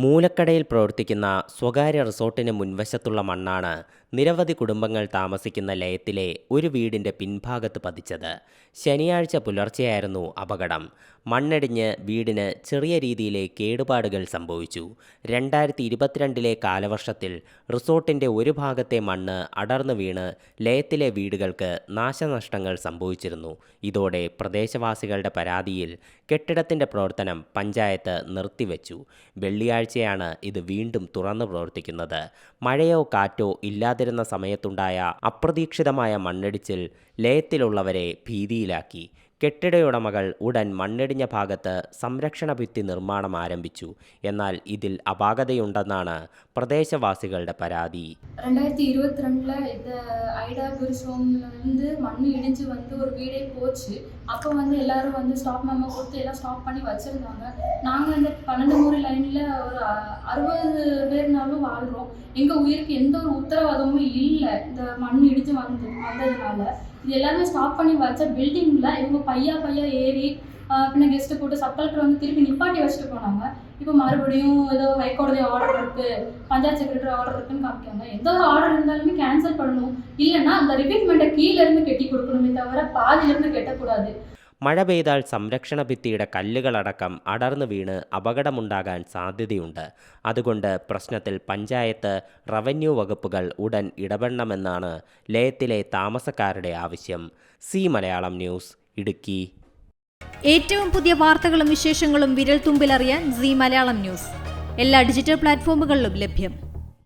മൂലക്കടയിൽ പ്രവർത്തിക്കുന്ന സ്വകാര്യ റിസോർട്ടിന് മുൻവശത്തുള്ള മണ്ണാണ് നിരവധി കുടുംബങ്ങൾ താമസിക്കുന്ന ലയത്തിലെ ഒരു വീടിന്റെ പിൻഭാഗത്ത് പതിച്ചത്. ശനിയാഴ്ച പുലർച്ചെയായിരുന്നു അപകടം. മണ്ണടിഞ്ഞ് വീടിന് ചെറിയ രീതിയിലെ കേടുപാടുകൾ സംഭവിച്ചു. രണ്ടായിരത്തി ഇരുപത്തിരണ്ടിലെ കാലവർഷത്തിൽ റിസോർട്ടിന്റെ ഒരു ഭാഗത്തെ മണ്ണ് അടർന്നു വീണ് ലയത്തിലെ വീടുകൾക്ക് നാശനഷ്ടങ്ങൾ സംഭവിച്ചിരുന്നു. ഇതോടെ പ്രദേശവാസികളുടെ പരാതിയിൽ കെട്ടിടത്തിന്റെ പ്രവർത്തനം പഞ്ചായത്ത് നിർത്തിവെച്ചു. വെള്ളിയാഴ്ചയാണ് ഇത് വീണ്ടും തുറന്നു പ്രവർത്തിക്കുന്നത്. മഴയോ കാറ്റോ ഇല്ലാതിരുന്ന സമയത്തുണ്ടായ അപ്രതീക്ഷിതമായ മണ്ണിടിച്ചിൽ ലയത്തിലുള്ളവരെ ഭീതിയിലാക്കി. കെട്ടിടയുടമകൾ ഉടൻ മണ്ണിടിഞ്ഞ ഭാഗത്ത് സംരക്ഷണ ഭിത്തി നിർമ്മാണം ആരംഭിച്ചു എന്നാൽ ഇതിൽ അപാകതയുണ്ടെന്നാണ് പ്രദേശവാസികളുടെ പരാതി ரெண்டாயிரத்தி இருபத்தி ரெண்டில் இந்த ஐடா இருந்து மண் இடிஞ்சு வந்து ஒரு வீடே போச்சு அப்போ வந்து எல்லாரும் வந்து ஸ்டாப் மெமோ கொடுத்து எல்லாம் ஸ்டாப் பண்ணி வச்சுருந்தாங்க நாங்கள் இந்த பன்னெண்டு மூணு லைனில் ஒரு அ- அறுபது பேர்னாலும் வாழ்கிறோம் எங்கள் உயிருக்கு எந்த ஒரு உத்தரவாதமும் இல்லை இந்த மண் இடிஞ்சு வந்து வந்ததுனால இது எல்லாமே ஸ்டாப் பண்ணி வச்ச பில்டிங்கில் இவங்க பையா பையா ஏறி பின்ன கெஸ்ட்டு போட்டு சப் வந்து திருப்பி நிப்பாட்டி வச்சுட்டு போனாங்க. இப்போ மறுபடியும் ஏதோ ஹைகோடதி ஆர்டர் இருக்கு பஞ்சாயத்து செக்ரட்டரி ஆர்டர் இருக்குன்னு காமிக்காங்க. எந்த ஒரு ஆர்டர் இருந்தாலுமே கேன்சல் பண்ணணும். இல்லைன்னா அந்த ரிப்பீட்மெண்ட்டை கீழேருந்து கட்டி கொடுக்கணுமே தவிர பாதியிலேருந்து கெட்டக்கூடாது. മഴ പെയ്താൽ സംരക്ഷണ ഭിത്തിയുടെ കല്ലുകളടക്കം അടർന്നു വീണ് അപകടമുണ്ടാകാൻ സാധ്യതയുണ്ട്. അതുകൊണ്ട് പ്രശ്നത്തിൽ പഞ്ചായത്ത് റവന്യൂ വകുപ്പുകൾ ഉടൻ ഇടപെടണമെന്നാണ് ലയത്തിലെ താമസക്കാരുടെ ആവശ്യം. C Malayalam news Idukki. ഏറ്റവും പുതിയ വാർത്തകളും വിശേഷങ്ങളും വിരൽ തുമ്പിലറിയാൻ സി മലയാളം ന്യൂസ്. എല്ലാ ഡിജിറ്റൽ പ്ലാറ്റ്ഫോമുകളിലും ലഭ്യം.